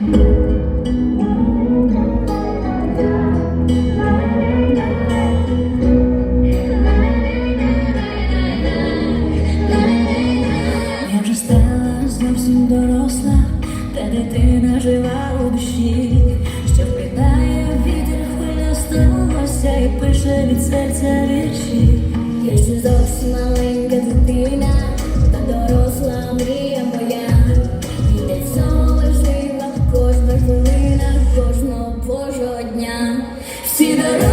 Я вже стала зовсім Доросла, та дитина жива у душі, що впитає вітер, хвиля сталося і пише від серця вірші. Я ще зовсім маленька дитина. see the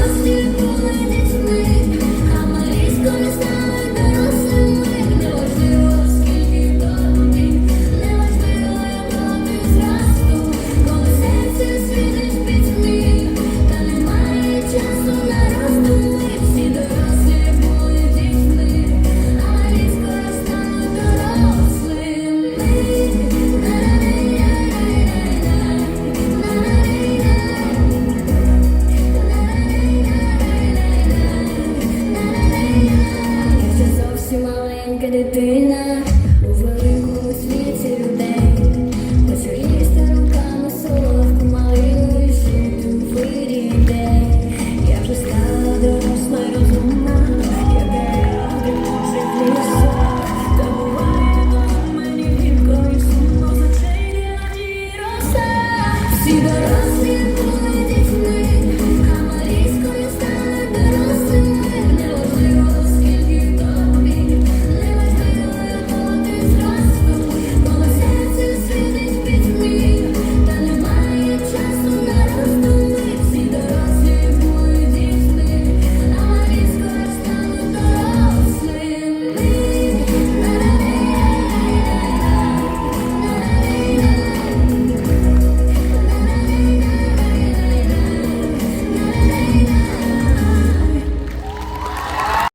дитина у великому світі людей, Почуєшся руками солодку малюєш вирій день. Я вже стала доросла розумна, я бере в лісу, та буває ну, мені вікою сумно зачиняті роса. Всі дорослі.